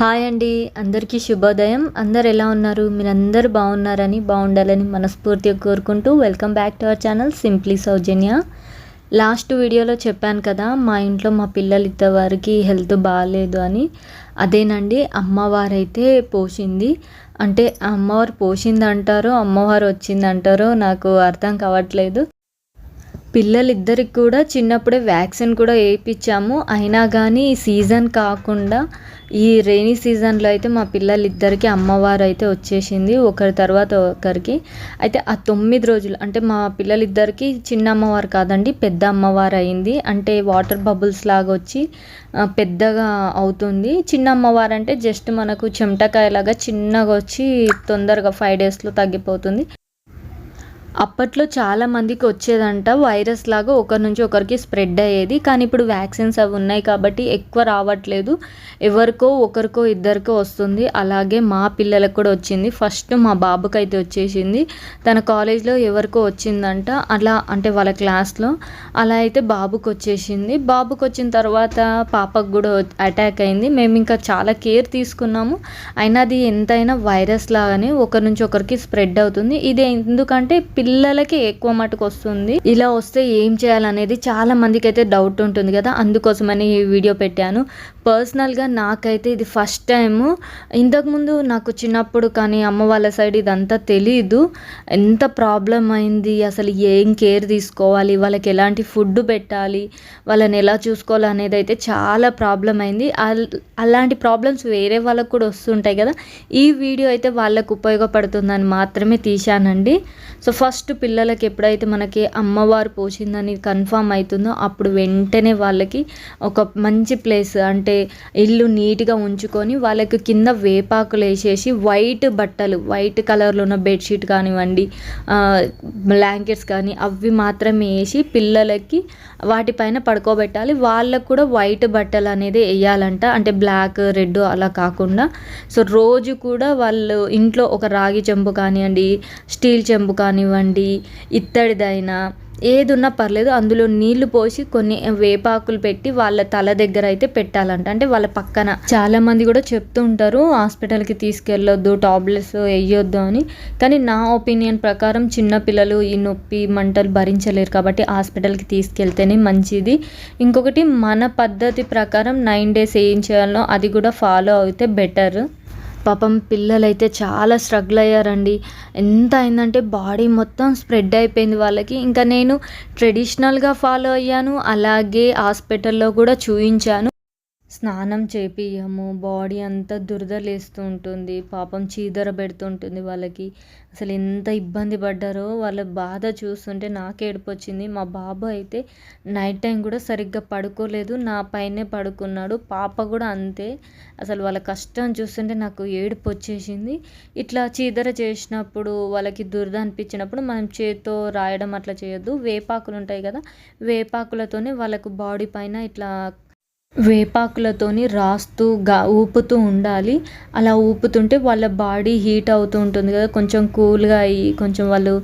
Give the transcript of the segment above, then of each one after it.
Hi అండి. అందరికీ శుభోదయం. అందరు ఎలా ఉన్నారు? మీరందరూ బాగున్నారని బాగుండాలని మనస్ఫూర్తిగా కోరుకుంటూ welcome back to our channel simply Sowjanya. Last వీడియోలో చెప్పాను కదా మా ఇంట్లో మా పిల్లలు ఇద్దరు వారికి హెల్త్ బాగాలేదు అని. అదేనండి అమ్మవారైతే పోసింది అంటే అమ్మవారు పోసింది అంటారో అమ్మవారు వచ్చింది అంటారో నాకు అర్థం కావట్లేదు. పిల్లలిద్దరికి కూడా చిన్నప్పుడే వ్యాక్సిన్ కూడా వేయించాము. అయినా కానీ ఈ సీజన్ కాకుండా ఈ రెయినీ సీజన్లో అయితే మా పిల్లలిద్దరికి అమ్మవారు అయితే వచ్చేసింది. ఒకరి తర్వాత ఒకరికి. అయితే ఆ తొమ్మిది రోజులు అంటే మా పిల్లలిద్దరికి చిన్న అమ్మవారు కాదండి పెద్ద అమ్మవారు అయింది. అంటే వాటర్ బబుల్స్ లాగా వచ్చి పెద్దగా అవుతుంది. చిన్న అమ్మవారు అంటే జస్ట్ మనకు చెమటకాయలాగా చిన్నగా వచ్చి తొందరగా ఫైవ్ డేస్లో తగ్గిపోతుంది. అప్పట్లో చాలా మందికి వచ్చేదంట వైరస్ లాగా ఒకరి నుంచి ఒకరికి స్ప్రెడ్ అయ్యేది. కానీ ఇప్పుడు వ్యాక్సిన్స్ అవి ఉన్నాయి కాబట్టి ఎక్కువ రావట్లేదు. ఎవరికో ఒకరికో ఇద్దరికో వస్తుంది. అలాగే మా పిల్లలకు కూడా వచ్చింది. ఫస్ట్ మా బాబుకి అయితే వచ్చేసింది. తన కాలేజ్లో ఎవరికో వచ్చిందంట. అలా అంటే వాళ్ళ క్లాస్లో. అలా అయితే బాబుకి వచ్చేసింది. బాబుకి వచ్చిన తర్వాత పాపకు కూడా అటాక్ అయింది. మేము ఇంకా చాలా కేర్ తీసుకున్నాము. అయినా అది ఎంతైనా వైరస్ లాగానే ఒకరి నుంచి ఒకరికి స్ప్రెడ్ అవుతుంది. ఇది ఎందుకంటే పిల్లలకి ఎక్కువ మటుకు వస్తుంది. ఇలా వస్తే ఏం చేయాలనేది చాలా మందికి అయితే డౌట్ ఉంటుంది కదా. అందుకోసమని ఈ వీడియో పెట్టాను. పర్సనల్గా నాకైతే ఇది ఫస్ట్ టైము ఇంతకుముందు నాకు చిన్నప్పుడు కానీ అమ్మ వాళ్ళ సైడ్ ఇదంతా తెలీదు. ఎంత ప్రాబ్లం అయింది? అసలు ఏం కేర్ తీసుకోవాలి? వాళ్ళకి ఎలాంటి ఫుడ్ పెట్టాలి? వాళ్ళని ఎలా చూసుకోవాలి అనేది అయితే చాలా ప్రాబ్లం అయింది. అలాంటి ప్రాబ్లమ్స్ వేరే వాళ్ళకు కూడా వస్తుంటాయి కదా. ఈ వీడియో అయితే వాళ్ళకు ఉపయోగపడుతుందని మాత్రమే తీశానండి. సో ఫస్ట్ ఫస్ట్ పిల్లలకి ఎప్పుడైతే మనకి అమ్మవారు పోసిందని కన్ఫామ్ అవుతుందో అప్పుడు వెంటనే వాళ్ళకి ఒక మంచి ప్లేస్ అంటే ఇల్లు నీట్గా ఉంచుకొని వాళ్ళకి కింద వేపాకులు వేసేసి వైట్ బట్టలు వైట్ కలర్లో ఉన్న బెడ్షీట్ కానివ్వండి బ్లాంకెట్స్ కానీ అవి మాత్రమే వేసి పిల్లలకి వాటిపైన పడుకోబెట్టాలి. వాళ్ళకు కూడా వైట్ బట్టలు అనేది వేయాలంట. అంటే బ్లాక్ రెడ్ అలా కాకుండా. సో రోజు కూడా వాళ్ళు ఇంట్లో ఒక రాగి చెంబు కానివ్వండి స్టీల్ చెంబు కానివ్వండి ఇత్తడిదైనా. ఏది ఉన్నా పర్లేదు అందులో నీళ్ళు పోసి కొన్ని వేపాకులు పెట్టి వాళ్ళ తల దగ్గర అయితే పెట్టాలంట. అంటే వాళ్ళ పక్కన. చాలా మంది కూడా చెప్తూ ఉంటారు హాస్పిటల్కి తీసుకెళ్ళొద్దు టాబ్లెట్స్ వేయొద్దు అని. కానీ నా ఒపీనియన్ ప్రకారం చిన్న పిల్లలు ఈ నొప్పి మంటలు భరించలేరు కాబట్టి హాస్పిటల్కి తీసుకెళ్తేనే మంచిది. ఇంకొకటి మన పద్ధతి ప్రకారం నైన్ డేస్ ఏం చేయాలో అది కూడా ఫాలో అయితే బెటర్. పాపం పిల్లలైతే చాలా స్ట్రగుల్ అయ్యారండి. ఎంత అయిందంటే బాడీ మొత్తం స్ప్రెడ్ అయిపోయింది వాళ్ళకి. ఇంకా నేను ట్రెడిషనల్గా ఫాలో అయ్యాను. అలాగే హాస్పిటల్లో కూడా చూయించాను. స్నానం చేపియము బాడీ అంతా దురదలేస్తూ ఉంటుంది పాపం చీదర పెడుతుంటుంది వాళ్ళకి. అసలు ఎంత ఇబ్బంది పడ్డారో వాళ్ళ బాధ చూస్తుంటే నాకు ఏడుపు వచ్చింది మా బాబు అయితే నైట్ టైం కూడా సరిగ్గా పడుకోలేదు నా పైనే పడుకున్నాడు. పాప కూడా అంతే. అసలు వాళ్ళ కష్టం చూస్తుంటే నాకు ఏడుపు వచ్చేసింది ఇట్లా చీదర చేసినప్పుడు వాళ్ళకి దురద అనిపించినప్పుడు మనం చేత్తో రాయడం అట్లా చేయొద్దు. వేపాకులు ఉంటాయి కదా వేపాకులతోనే వాళ్ళకు బాడీ పైన ఇట్లా వేపాకులతోని రాస్తూ గా ఊపుతూ ఉండాలి. అలా ఊపుతుంటే వాళ్ళ బాడీ హీట్ అవుతూ ఉంటుంది కదా. కొంచెం కూల్గా అయ్యి కొంచెం వాళ్ళు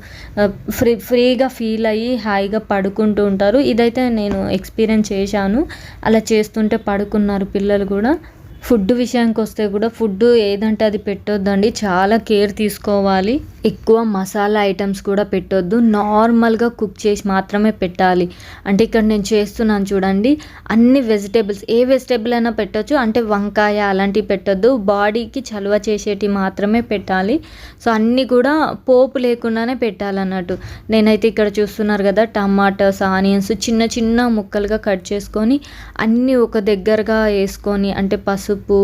ఫ్రీ ఫ్రీగా ఫీల్ అయ్యి హాయిగా పడుకుంటూ ఉంటారు. ఇదైతే నేను ఎక్స్పీరియన్స్ చేశాను. అలా చేస్తుంటే పడుకున్నారు పిల్లలు కూడా. ఫుడ్ విషయానికి వస్తే కూడా ఫుడ్ ఏదంటే అది పెట్టొద్దండి. చాలా కేర్ తీసుకోవాలి. ఎక్కువ మసాలా ఐటమ్స్ కూడా పెట్టొద్దు. నార్మల్గా కుక్ చేసి మాత్రమే పెట్టాలి. అంటే ఇక్కడ నేను చేస్తున్నాను చూడండి అన్ని వెజిటేబుల్స్ ఏ వెజిటేబుల్ అయినా పెట్టచ్చు. అంటే వంకాయ అలాంటివి పెట్టొద్దు. బాడీకి చలువ చేసేటివి మాత్రమే పెట్టాలి. సో అన్నీ కూడా పోపు లేకుండానే పెట్టాలన్నట్టు. నేనైతే ఇక్కడ చూస్తున్నారు కదా టమాటాస్ ఆనియన్స్ చిన్న చిన్న ముక్కలుగా కట్ చేసుకొని అన్నీ ఒక దగ్గరగా వేసుకొని అంటే పసుపు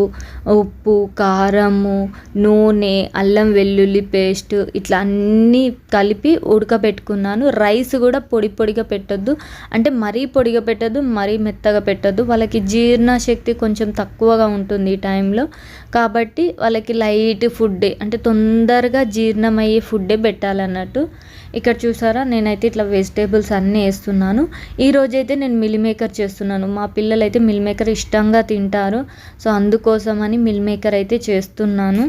ఉప్పు కారము నూనె అల్లం వెల్లుల్లి పేస్ట్ ఇట్లా అన్నీ కలిపి ఉడకబెట్టుకున్నాను. రైస్ కూడా పొడి పొడిగా పెట్టొద్దు. అంటే మరీ పొడిగా పెట్టద్దు మరీ మెత్తగా పెట్టద్దు. వాళ్ళకి జీర్ణశక్తి కొంచెం తక్కువగా ఉంటుంది ఈ టైంలో. కాబట్టి వాళ్ళకి లైట్ ఫుడ్డే అంటే తొందరగా జీర్ణమయ్యే ఫుడ్డే పెట్టాలన్నట్టు. ఇక్కడ చూసారా నేనైతే ఇట్లా వెజిటేబుల్స్ అన్నీ వేస్తున్నాను. ఈ రోజైతే నేను మిల్ మేకర్ చేస్తున్నాను. మా పిల్లలు అయితే మిల్ మేకర్ ఇష్టంగా తింటారు. సో అందుకోసమని మిల్ మేకర్ అయితే చేస్తున్నాను.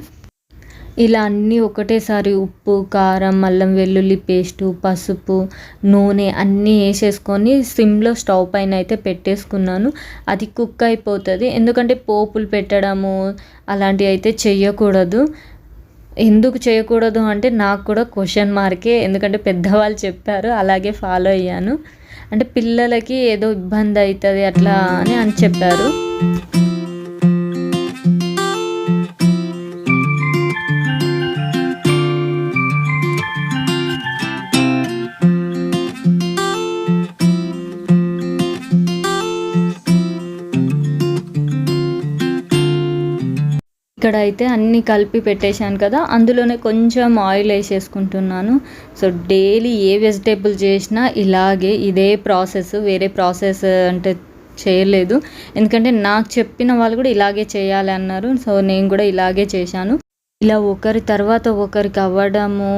ఇలా అన్నీ ఒకటేసారి ఉప్పు కారం అల్లం వెల్లుల్లి పేస్టు పసుపు నూనె అన్నీ వేసేసుకొని సిమ్లో స్టవ్ పైన అయితే పెట్టేసుకున్నాను. అది కుక్ అయిపోతుంది. ఎందుకంటే పోపులు పెట్టడము అలాంటివి అయితే చెయ్యకూడదు. ఎందుకు చేయకూడదు అంటే నాకు కూడా క్వశ్చన్ మార్కే. ఎందుకంటే పెద్దవాళ్ళు చెప్పారు అలాగే ఫాలో అయ్యాను. అంటే పిల్లలకి ఏదో ఇబ్బంది అవుతుంది అట్లా అని అని చెప్పారు. ఇక్కడ అయితే అన్నీ కలిపి పెట్టేశాను కదా అందులోనే కొంచెం ఆయిల్ వేసేసుకుంటున్నాను. సో డైలీ ఏ వెజిటేబుల్ చేసినా ఇలాగే ఇదే ప్రాసెస్ వేరే ప్రాసెస్ అంటే చేయలేదు. ఎందుకంటే నాకు చెప్పిన వాళ్ళు కూడా ఇలాగే చేయాలి అన్నారు. సో నేను కూడా ఇలాగే చేశాను. ఇలా ఒకరి తర్వాత ఒకరికి అవ్వడము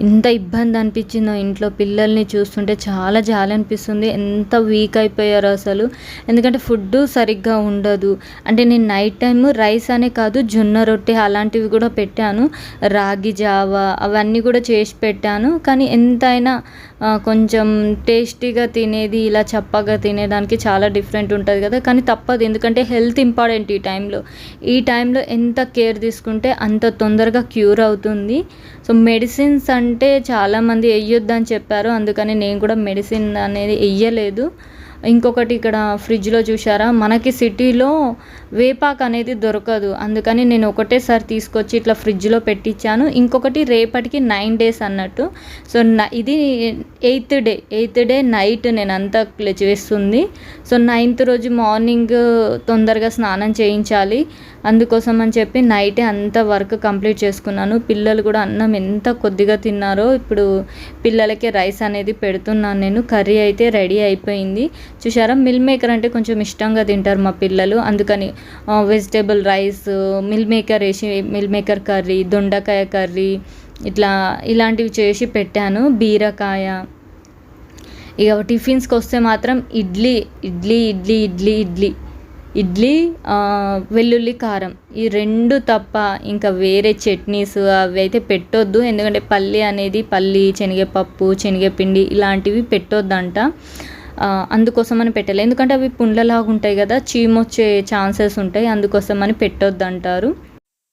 ఎంత ఇబ్బంది అనిపించిందో ఇంట్లో పిల్లల్ని చూస్తుంటే చాలా జాలి అనిపిస్తుంది. ఎంత వీక్ అయిపోయారో అసలు. ఎందుకంటే ఫుడ్ సరిగ్గా ఉండదు. అంటే నేను నైట్ టైము రైస్ అనే కాదు జొన్న రొట్టె అలాంటివి కూడా పెట్టాను. రాగి జావ అవన్నీ కూడా చేసి పెట్టాను. కానీ ఎంతైనా కొంచెం టేస్టీగా తినేది ఇలా చప్పగా తినేదానికి చాలా డిఫరెంట్ ఉంటుంది కదా. కానీ తప్పదు. ఎందుకంటే హెల్త్ ఇంపార్టెంట్ ఈ టైంలో. ఈ టైంలో ఎంత కేర్ తీసుకుంటే అంత తొందరగా క్యూర్ అవుతుంది. సో మెడిసిన్స్ అంటే చాలామంది వేయొద్దని చెప్పారు. అందుకని నేను కూడా మెడిసిన్ అనేది వెయ్యలేదు ఇంకొకటి ఇక్కడ ఫ్రిడ్జ్లో చూసారా మనకి సిటీలో వేపాకు అనేది దొరకదు. అందుకని నేను ఒకటేసారి తీసుకొచ్చి ఇట్లా ఫ్రిడ్జ్లో పెట్టించాను ఇంకొకటి రేపటికి నైన్ డేస్ అన్నట్టు. సో ఇది eighth day. Eighth day night నేను అంతా చేస్తుంది సో నైన్త్ రోజు మార్నింగ్ తొందరగా స్నానం చేయించాలి. అందుకోసం అని చెప్పి నైటే అంత వర్క్ కంప్లీట్ చేసుకున్నాను. పిల్లలు కూడా అన్నం ఎంత కొద్దిగా తిన్నారో ఇప్పుడు పిల్లలకి రైస్ అనేది పెడుతున్నాను నేను. కర్రీ అయితే రెడీ అయిపోయింది. చూసారా మిల్ మేకర్ అంటే కొంచెం ఇష్టంగా తింటారు మా పిల్లలు. అందుకని వెజిటేబుల్ రైస్ మిల్ మేకర్ వేసి మిల్ మేకర్ కర్రీ దొండకాయ కర్రీ ఇట్లా ఇలాంటివి చేసి పెట్టాను. బీరకాయ. ఇక టిఫిన్స్కి వస్తే మాత్రం ఇడ్లీ ఇడ్లీ ఇడ్లీ ఇడ్లీ ఇడ్లీ. ఇడ్లీ వెల్లుల్లి కారం. ఈ రెండు తప్ప ఇంకా వేరే చట్నీస్ అవి అయితే పెట్టొద్దు. ఎందుకంటే పల్లి అనేది పల్లి శనగపప్పు శనగపిండి ఇలాంటివి పెట్టొద్దంట. అందుకోసమని పెట్టాలి. ఎందుకంటే అవి పుండ్లలాగా ఉంటాయి కదా చీమొచ్చే ఛాన్సెస్ ఉంటాయి అందుకోసం అని పెట్టొద్దు అంటారు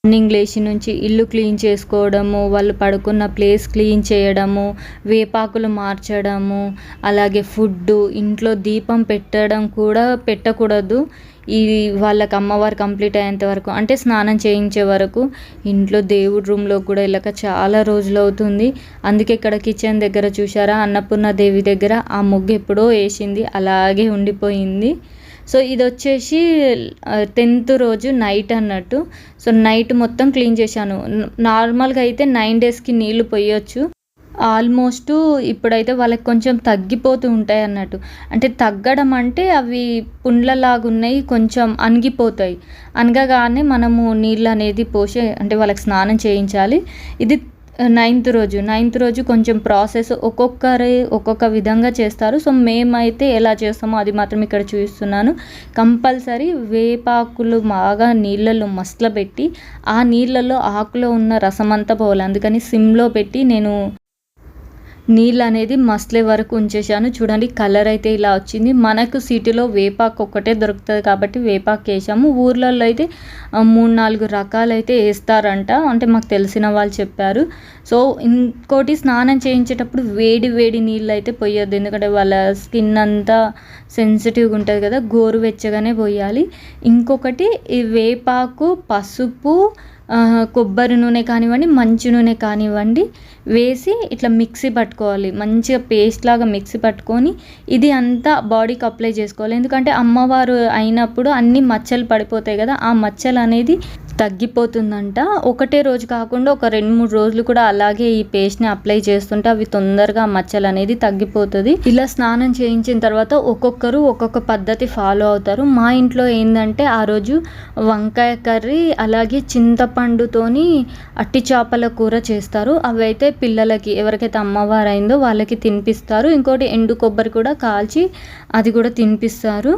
మార్నింగ్ లేచి నుంచి ఇల్లు క్లీన్ చేసుకోవడము వాళ్ళు పడుకున్న ప్లేస్ క్లీన్ చేయడము వేపాకులు మార్చడము అలాగే ఫుడ్ ఇంట్లో దీపం పెట్టడం కూడా పెట్టకూడదు. ఈ వాళ్ళకి అమ్మవారు కంప్లీట్ అయ్యేంత వరకు అంటే స్నానం చేయించే వరకు ఇంట్లో దేవుడి రూమ్లో కూడా వెళ్ళక చాలా రోజులు అవుతుంది. అందుకే ఇక్కడ కిచెన్ దగ్గర చూసారా అన్నపూర్ణ దేవి దగ్గర ఆ ముగ్గు ఎప్పుడో వేసింది అలాగే ఉండిపోయింది. సో ఇది వచ్చేసి టెన్త్ రోజు నైట్ అన్నట్టు. సో నైట్ మొత్తం క్లీన్ చేశాను. నార్మల్గా అయితే నైన్ డేస్కి నీళ్ళు పోయొచ్చు. ఆల్మోస్ట్ ఇప్పుడైతే వాళ్ళకి కొంచెం తగ్గిపోతూ ఉంటాయి అన్నట్టు. అంటే తగ్గడం అంటే అవి పుండ్లలాగా ఉన్నాయి కొంచెం అణిగిపోతాయి. అనగగానే మనము నీళ్ళు అనేది పోసి అంటే వాళ్ళకి స్నానం చేయించాలి. ఇది నైన్త్ రోజు. నైన్త్ రోజు కొంచెం ప్రాసెస్ ఒక్కొక్కరి ఒక్కొక్క విధంగా చేస్తారు. సో మేమైతే ఎలా చేస్తామో అది మాత్రం ఇక్కడ చూపిస్తున్నాను. కంపల్సరీ వేపాకులు బాగా నీళ్ళలో మసలబెట్టి ఆ నీళ్ళలో ఆకులో ఉన్న రసం అంతా పోవాలి. అందుకని సిమ్లో పెట్టి నేను నీళ్ళు అనేది మసలే వరకు ఉంచేసాను చూడండి కలర్ అయితే ఇలా వచ్చింది. మనకు సిటీలో వేపాకు ఒక్కటే దొరుకుతుంది కాబట్టి వేపాకు వేసాము ఊర్లలో అయితే మూడు నాలుగు రకాలు అయితే వేస్తారంట. అంటే మాకు తెలిసిన వాళ్ళు చెప్పారు. సో ఇంకోటి స్నానం చేయించేటప్పుడు వేడి వేడి నీళ్ళు అయితే పోయొద్దు. ఎందుకంటే వాళ్ళ స్కిన్ అంతా సెన్సిటివ్గా ఉంటుంది కదా గోరువెచ్చగానే పోయాలి. ఇంకొకటి ఈ వేపాకు పసుపు కొబ్బరి నూనె కానివ్వండి మంచి నూనె కానివ్వండి వేసి ఇట్లా మిక్సీ పట్టుకోవాలి. మంచిగా పేస్ట్ లాగా మిక్సీ పట్టుకొని ఇది అంతా బాడీకి అప్లై చేసుకోవాలి. ఎందుకంటే అమ్మవారు అయినప్పుడు అన్ని మచ్చలు పడిపోతాయి కదా ఆ మచ్చలు అనేది తగ్గిపోతుందంట. ఒకటే రోజు కాకుండా ఒక రెండు మూడు రోజులు కూడా అలాగే ఈ పేస్ట్ని అప్లై చేస్తుంటే అవి తొందరగా మచ్చలు అనేది తగ్గిపోతుంది. ఇలా స్నానం చేయించిన తర్వాత ఒక్కొక్కరు ఒక్కొక్క పద్ధతి ఫాలో అవుతారు. మా ఇంట్లో ఏంటంటే ఆ రోజు వంకాయ కర్రీ అలాగే చింతపండుతోని అట్టి చేపల కూర చేస్తారు. అవి అయితే పిల్లలకి ఎవరికైతే అమ్మవారు అయిందో వాళ్ళకి తినిపిస్తారు. ఇంకోటి ఎండు కొబ్బరి కూడా కాల్చి అది కూడా తినిపిస్తారు.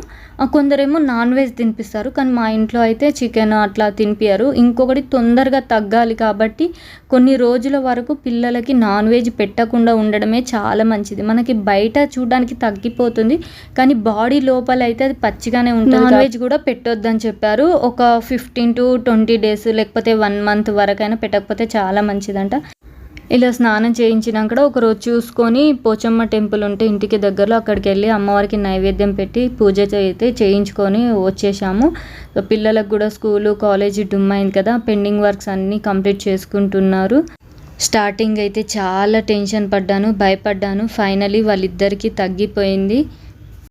కొందరేమో నాన్ వెజ్ తినిపిస్తారు. కానీ మా ఇంట్లో అయితే చికెన్ అట్లా తినిపి ఇయర్ ఇంకొకటి తొందరగా తగ్గాలి కాబట్టి కొన్ని రోజుల వరకు పిల్లలకి నాన్ వెజ్ పెట్టకుండా ఉండడమే చాలా మంచిది. మనకి బయట చూడడానికి తగ్గిపోతుంది కానీ బాడీ లోపల అయితే అది పచ్చిగానే ఉంటుంది. నాన్ వెజ్ కూడా పెట్టొద్దని చెప్పారు. ఒక ఫిఫ్టీన్ టు ట్వంటీ డేస్ లేకపోతే వన్ మంత్ వరకైనా పెట్టకపోతే చాలా మంచిదంట. ఇలా స్నానం చేయించినాక ఒకరోజు చూసుకొని పోచమ్మ టెంపుల్ ఉంటే ఇంటికి దగ్గరలో అక్కడికి వెళ్ళి అమ్మవారికి నైవేద్యం పెట్టి పూజ అయితే చేయించుకొని వచ్చేసాము పిల్లలకు కూడా స్కూలు కాలేజీ డుమ్మైంది కదా పెండింగ్ వర్క్స్ అన్నీ కంప్లీట్ చేసుకుంటున్నారు. స్టార్టింగ్ అయితే చాలా టెన్షన్ పడ్డాను భయపడ్డాను. ఫైనలీ వాళ్ళిద్దరికీ తగ్గిపోయింది.